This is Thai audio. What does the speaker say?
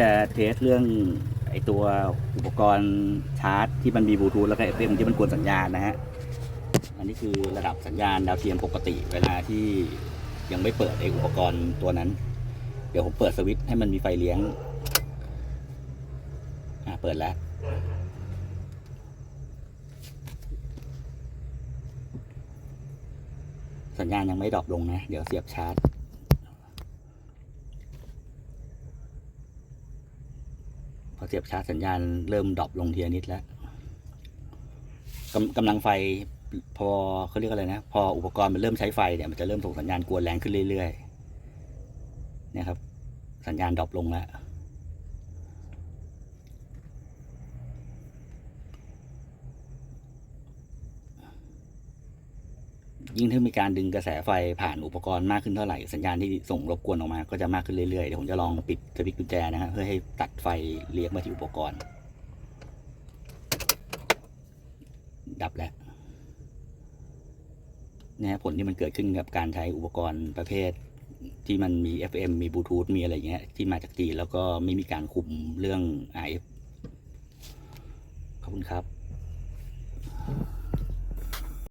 จะเทสเรื่องไอตัวอุปกรณ์ชาร์จที่มันมีบลูทูธแล้วก็ FM ที่มันกวนสัญญาณนะฮะ อันนี้คือระดับสัญญาณดาวเทียมปกติเวลาที่ยังไม่เปิดไออุปกรณ์ตัวนั้น เดี๋ยวผมเปิดสวิตช์ให้มันมีไฟเลี้ยง อ่าเปิดแล้ว สัญญาณยังไม่ดรอปลงนะ เดี๋ยวเสียบชาร์จ อเสียบชาร์จสัญญาณเริ่มดรอปลงทีละนิดแล้วกำกำลังไฟพอเขาเรียกอะไรนะ พออุปกรณ์มันเริ่มใช้ไฟเนี่ยมันจะเริ่มส่งสัญญาณกวนแรงขึ้นเรื่อยๆเนี่ยครับ สัญญาณดรอปลงแล้ว ยิ่งถ้ามีการดึงกระแสไฟผ่านอุปกรณ์มากขึ้นเท่าไหร่ สัญญาณที่ส่งรบกวนออกมาก็จะมากขึ้นเรื่อยๆ เดี๋ยวผมจะลองปิดสวิตช์กุญแจนะฮะเพื่อให้ตัดไฟเลี้ยงมาที่อุปกรณ์ ดับแล้วนะผลที่มันเกิดขึ้นกับการใช้อุปกรณ์ประเภท ที่มันมี FM มีบลูทูธมีอะไรเงี้ยที่มาจากจีนแล้วก็ไม่มีการคุมเรื่อง RF ขอบคุณครับ